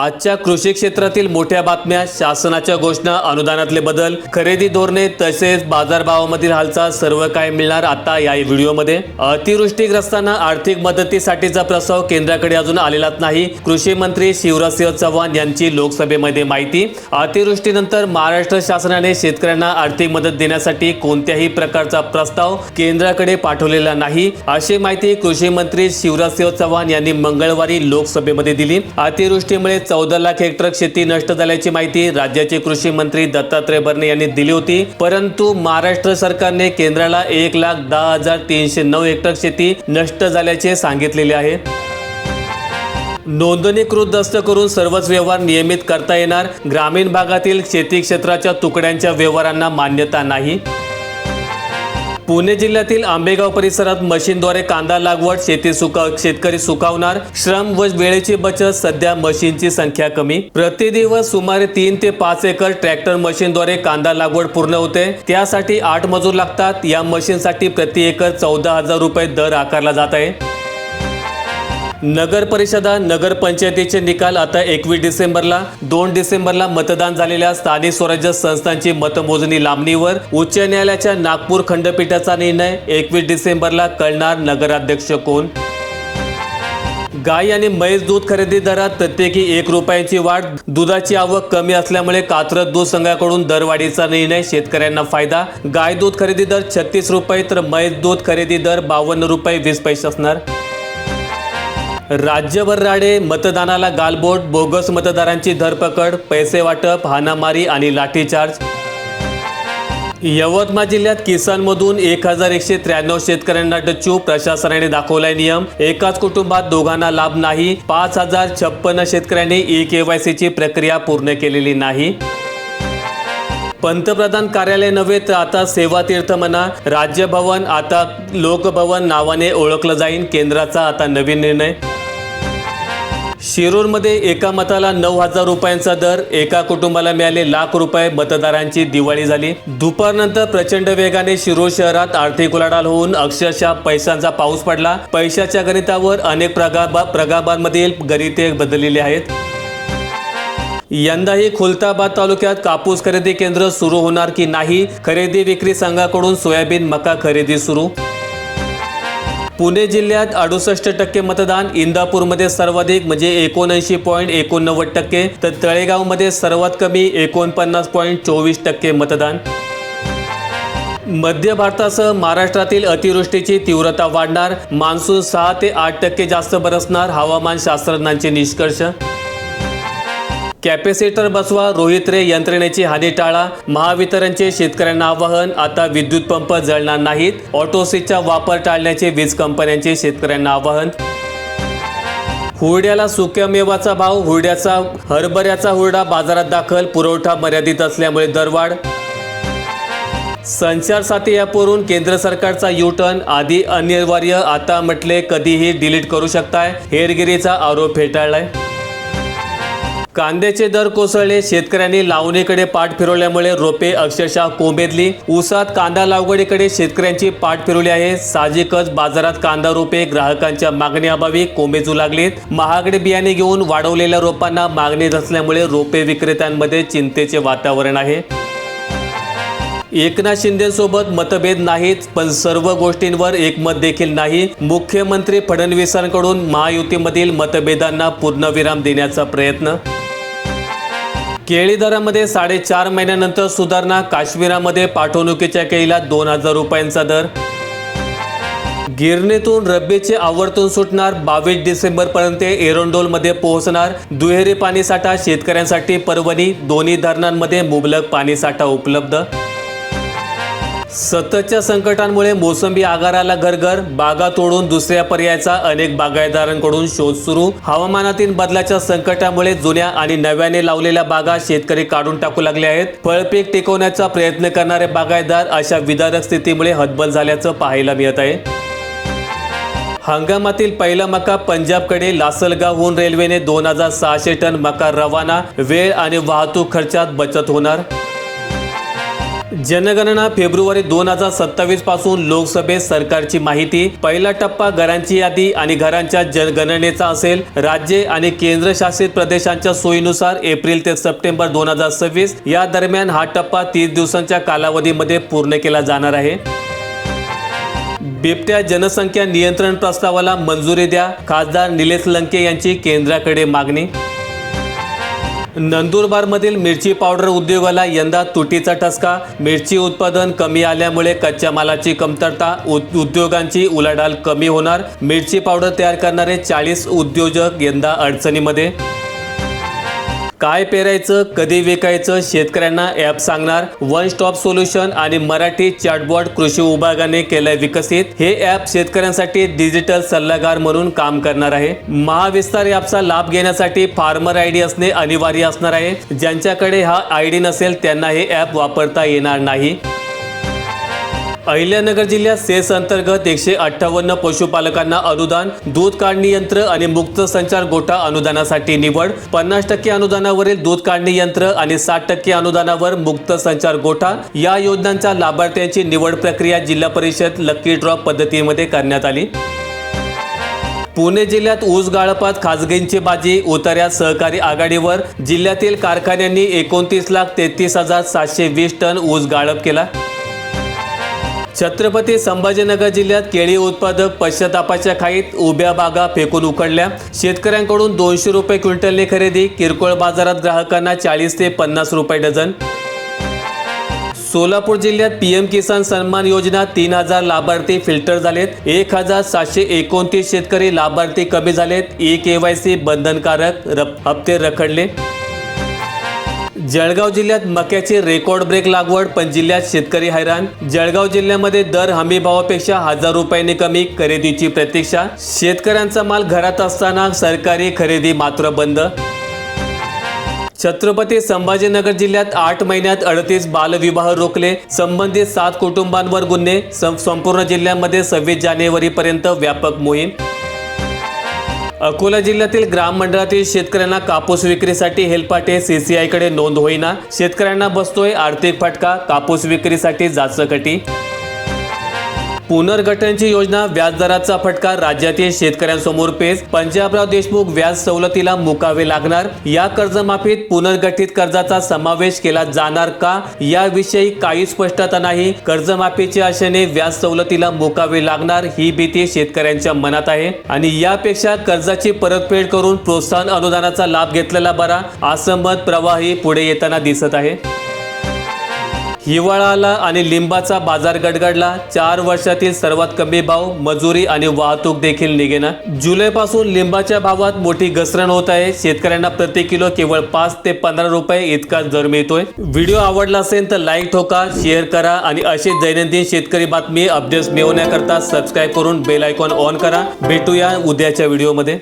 आजच्या कृषी क्षेत्रातील मोठ्या बातम्या शासनाच्या घोषणा अनुदानातले बदल खरेदी धोरणे तसेच बाजारभावामधील हालचाल सर्व काय मिळणार आता या व्हिडिओमध्ये. अतिवृष्टीग्रस्तांना आर्थिक मदतीसाठीचा प्रस्ताव केंद्राकडे अजून आलेलाच नाही. कृषी मंत्री शिवराजसिंह चव्हाण यांची लोकसभेमध्ये माहिती. अतिवृष्टीनंतर महाराष्ट्र शासनाने शेतकऱ्यांना आर्थिक मदत देण्यासाठी कोणत्याही प्रकारचा प्रस्ताव केंद्राकडे पाठवलेला नाही. अशी माहिती कृषी मंत्री शिवराजसिंह चव्हाण यांनी मंगळवारी लोकसभेमध्ये दिली. अतिवृष्टीमुळे चौदा लाख हेक्टर शेती नष्ट झाल्याची माहिती राज्याचे कृषी मंत्री दत्तात्रय भरणे यांनी दिली होती. परंतु महाराष्ट्र सरकारने केंद्राला एक लाख दहा हजार तीनशे नऊ हेक्टर शेती नष्ट झाल्याचे सांगितलेले आहे. नोंदणीकृत दस्त करून सर्वच व्यवहार नियमित करता येणार. ग्रामीण भागातील शेती क्षेत्राच्या तुकड्यांच्या व्यवहारांना मान्यता नाही. पुणे जिल्ह्यातील आंबेगाव परिसरात मशीनद्वारे कांदा लागवड शेती सुका शेतकरी सुकावणार श्रम व वेळेची बचत सध्या मशीनची संख्या कमी. प्रतिदिवस सुमारे तीन ते पाच एकर ट्रॅक्टर मशीनद्वारे कांदा लागवड पूर्ण होते. त्यासाठी आठ मजूर लागतात. या मशीनसाठी प्रति एकर चौदा हजार रुपये दर आकारला जात आहे. नगर परिषदा नगर पंचायतीचे निकाल आता एकवीस डिसेंबरला दोन डिसेंबरला मतदान झालेल्या स्थानिक स्वराज्य संस्थांची मतमोजणी लांबणीवर उच्च न्यायालयाच्या नागपूर खंडपीठाचा निर्णय एकवीस डिसेंबरला कळणार नगराध्यक्ष कोण? गाय आणि म्हैस दूध खरेदी दरात प्रत्येकी एक रुपयांची वाढ दुधाची आवक कमी असल्यामुळे कात्रज दूध संघाकडून दरवाढीचा निर्णय शेतकऱ्यांना फायदा. गाय दूध खरेदी दर छत्तीस रुपये तर म्हैस दूध खरेदी दर बावन्न रुपये वीस पैसे असणार. राज्यभर राडे मतदानाला गालबोट बोगस मतदारांची धरपकड पैसे वाटप हाणामारी आणि लाठीचार्ज. यवतमाळ जिल्ह्यात किसानमधून एक हजार एकशे त्र्याण्णव शेतकऱ्यांना डच्चू प्रशासनाने दाखवलाय नियम. एकाच कुटुंबात दोघांना लाभ नाही. पाच हजार छप्पन्न शेतकऱ्यांनी ई केवायसीची प्रक्रिया पूर्ण केलेली नाही. पंतप्रधान कार्यालय नव्हे तर आता सेवा तीर्थ म्हणा. राज्यभवन आता लोकभवन नावाने ओळखलं जाईल केंद्राचा आता नवीन निर्णय. शिरूरमध्ये एका मताला नऊ हजार रुपयांचा दर एका कुटुंबाला मिळाले लाख रुपये. मतदारांची दिवाळी झाली. दुपारनंतर प्रचंड वेगाने शिरूर शहरात आर्थिक उलाढाल होऊन अक्षरशः पैशांचा पाऊस पडला. पैशाच्या गणितावर अनेक प्रगाबा प्रगाबांमधील गणिते बदललेली आहेत. यंदाही खुलताबाद तालुक्यात कापूस खरेदी केंद्र सुरू होणार की नाही? खरेदी विक्री संघाकडून सोयाबीन मका खरेदी सुरू पुणे जिल्ह्यात अडुसष्ट टक्के मतदान इंदापूरमध्ये सर्वाधिक म्हणजे एकोणऐंशी पॉईंट एकोणनव्वद टक्के. तर तळेगावमध्ये सर्वात कमी एकोणपन्नास पॉईंट चोवीस टक्के मतदान. मध्य भारतासह महाराष्ट्रातील अतिवृष्टीची तीव्रता वाढणार. मान्सून सहा ते आठ टक्के जास्त बरसणार हवामान शास्त्रज्ञांचे निष्कर्ष. कॅपॅसिटर बसवा रोहित रे यंत्रणेची हानी टाळा. महावितरणचे शेतकऱ्यांना आवाहन आता विद्युत पंप जळणार नाहीत. ऑटोसीचा वापर टाळण्याचे वीज कंपन्यांचे शेतकऱ्यांना आवाहन. हुरड्याला सुक्या मेवाचा भाव हुरड्याचा हरभऱ्याचा हुरडा बाजारात दाखल पुरवठा मर्यादित असल्यामुळे दरवाढ. संचार साथी ॲपवरून केंद्र सरकारचा यू टर्न आधी अनिवार्य आता म्हटले कधीही डिलीट करू शकताय. हेरगिरीचा आरोप फेटाळलाय. कांद्याचे दर कोसळले. शेतकऱ्यांनी लावणीकडे पाठ फिरवल्यामुळे रोपे अक्षरशः कोंबेदली ऊसात कांदा लागवडीकडे शेतकऱ्यांची पाठ फिरवली आहे. साहजिकच बाजारात कांदा रोपे ग्राहकांच्या मागणीअभावी कोंबेजू लागलीत. महागडे बियाणे घेऊन वाढवलेल्या रोपांना मागणी नसल्यामुळे रोपे विक्रेत्यांमध्ये चिंतेचे वातावरण आहे. एकनाथ शिंदे सोबत मतभेद नाहीत पण सर्व गोष्टींवर एकमत देखील नाही. मुख्यमंत्री फडणवीसांकडून महायुतीमधील मतभेदांना पूर्णविराम देण्याचा प्रयत्न. केळी दरामध्ये साडेचार महिन्यानंतर सुधारणा काश्मीरामध्ये पाठवणुकीच्या केळीला दोन हजार रुपयांचा दर. गिरणीतून रब्बीचे आवर्तून सुटणार बावीस डिसेंबरपर्यंत एरोंडोलमध्ये पोहोचणार. दुहेरी पाणीसाठा शेतकऱ्यांसाठी पर्वणी दोन्ही धरणांमध्ये मुबलक पाणीसाठा उपलब्ध. सततच्या संकटांमुळे मोसंबी आगाराला घरघर बागा तोडून दुसऱ्या पर्यायाचा अनेक बागायतदारांकडून शोध सुरू. हवामानातील बदलाच्या संकटामुळे जुन्या आणि नव्याने लावलेल्या बागा शेतकरी काढून टाकू लागले आहेत. फळपीक टिकवण्याचा प्रयत्न करणारे बागायतदार अशा विदारक स्थितीमुळे हतबल झाल्याचं पाहायला मिळत आहे. हंगामातील पहिला मका पंजाबकडे लासलगावहून रेल्वेने दोन हजार सहाशे टन मका रवाना. वेळ आणि वाहतूक खर्चात बचत होणार. जनगणना फेब्रुवारी दोन हजार सत्तावीसपासून लोकसभेत सरकारची माहिती. पहिला टप्पा घरांची यादी आणि घरांच्या जनगणनेचा असेल. राज्ये आणि केंद्रशासित प्रदेशांच्या सोयीनुसार एप्रिल ते सप्टेंबर दोन हजार सव्वीस या दरम्यान हा टप्पा तीस दिवसांच्या कालावधीमध्ये पूर्ण केला जाणार आहे. बिबट्या जनसंख्या नियंत्रण प्रस्तावाला मंजुरी द्या. खासदार निलेश लंके यांची केंद्राकडे मागणी. नंदुरबारमधील मिरची पावडर उद्योगाला यंदा तुटीचा ठसका. मिरची उत्पादन कमी आल्यामुळे कच्च्या मालाची कमतरता उद- उद्योगांची उलाढाल कमी होणार. मिरची पावडर तयार करणारे चाळीस उद्योजक यंदा अडचणीमध्ये. काय पेरायचं कधी विकायचं शेतकऱ्यांना ॲप सांगणार वन स्टॉप सोल्युशन आणि मराठी चॅटबॉट कृषी विभागाने केलंय विकसित. हे ॲप शेतकऱ्यांसाठी डिजिटल सल्लागार म्हणून काम करणार आहे. महाविस्तार ॲपचा लाभ घेण्यासाठी फार्मर आय डी असणे अनिवार्य असणार आहे. ज्यांच्याकडे हा आय डी नसेल त्यांना हे ॲप वापरता येणार नाही. अहिल्यानगर जिल्ह्यात सेस अंतर्गत एकशे अठ्ठावन्न पशुपालकांना अनुदान दूध काढणी यंत्र आणि मुक्त संचार गोठा अनुदानासाठी निवड पन्नास टक्के अनुदानावरील दूध काढणी यंत्र आणि साठ टक्के अनुदानावर मुक्त संचार गोठा या योजनांच्या लाभार्थ्यांची निवड प्रक्रिया जिल्हा परिषद लकी ड्रॉप पद्धतीमध्ये करण्यात आली. पुणे जिल्ह्यात ऊस गाळपात खाजगींची बाजी उतार्यात सहकारी आघाडीवर जिल्ह्यातील कारखान्यांनी एकोणतीस लाख तेहतीस हजार सातशे वीस टन ऊस गाळप केला. छत्रपती संभाजीनगर जिल्ह्यात केळी उत्पादक पश्चातापाच्या खाईत उभ्या बागा फेकून उकडल्या शेतकऱ्यांकडून दोनशे रुपये क्विंटलने खरेदी किरकोळ बाजारात ग्राहकांना चाळीस ते पन्नास रुपये डझन. सोलापूर जिल्ह्यात पीएम किसान सन्मान योजना तीन हजार लाभार्थी फिल्टर झालेत. एक हजार सातशे एकोणतीस शेतकरी लाभार्थी कमी झालेत. ई केवायसी बंधनकारक हप्ते रखडले. जळगाव जिल्ह्यात मक्याची रेकॉर्ड ब्रेक लागवड पण जिल्ह्यात शेतकरी हैराण. जळगाव जिल्ह्यामध्ये दर हमी भावापेक्षा हजार रुपयांनी कमी खरेदीची प्रतीक्षा. शेतकऱ्यांचा माल घरात असताना सरकारी खरेदी मात्र बंद. छत्रपती संभाजीनगर जिल्ह्यात आठ महिन्यात अडतीस बालविवाह रोखले. संबंधित सात कुटुंबांवर गुन्हे. सं- संपूर्ण जिल्ह्यामध्ये सव्वीस जानेवारीपर्यंत व्यापक मोहीम. अकोला जिल्ह्यातील ग्राम मंडळातील शेतकऱ्यांना कापूस विक्रीसाठी हेलपाटे सीसीआयकडे नोंद होईना. शेतकऱ्यांना बसतोय आर्थिक फटका कापूस विक्रीसाठी जाचकटी. पुनर्गठनची योजना व्याजदराचा फटका राज्यातील शेतकऱ्यांसमोर पेच पंजाबराव देशमुख व्याज सवलतीला मुकावे लागणार या कर्जमाफीत पुनर्गठित कर्जाचा समावेश केला जाणार का? याविषयी काही स्पष्टता नाही. कर्जमाफीच्या आशेने व्याज सवलतीला मुकावे लागणार ही भीती शेतकऱ्यांच्या मनात आहे. आणि यापेक्षा कर्जाची परतफेड करून प्रोत्साहन अनुदानाचा लाभ घेतलेला बरा असं मत प्रवाही पुढे येताना दिसत आहे. हिवाळा आला आणि लिंबाचा बाजार गडगडला. चार वर्षातील सर्वात कमी भाव मजुरी आणि वाहतूक देखील निघेना. जुलैपासून लिंबाच्या भावात मोठी घसरण होत आहे. शेतकऱ्यांना प्रति किलो केवळ पाच ते पंधरा रुपये इतका दर मिळतोय. व्हिडिओ आवडला असेल तर लाईक ठोका शेअर करा आणि अशी दैनंदिन शेतकरी बातमी अपडेट्स मिळवण्याकरता सबस्क्राईब करून बेल आयकॉन ऑन करा. भेटूया उद्याच्या व्हिडिओमध्ये.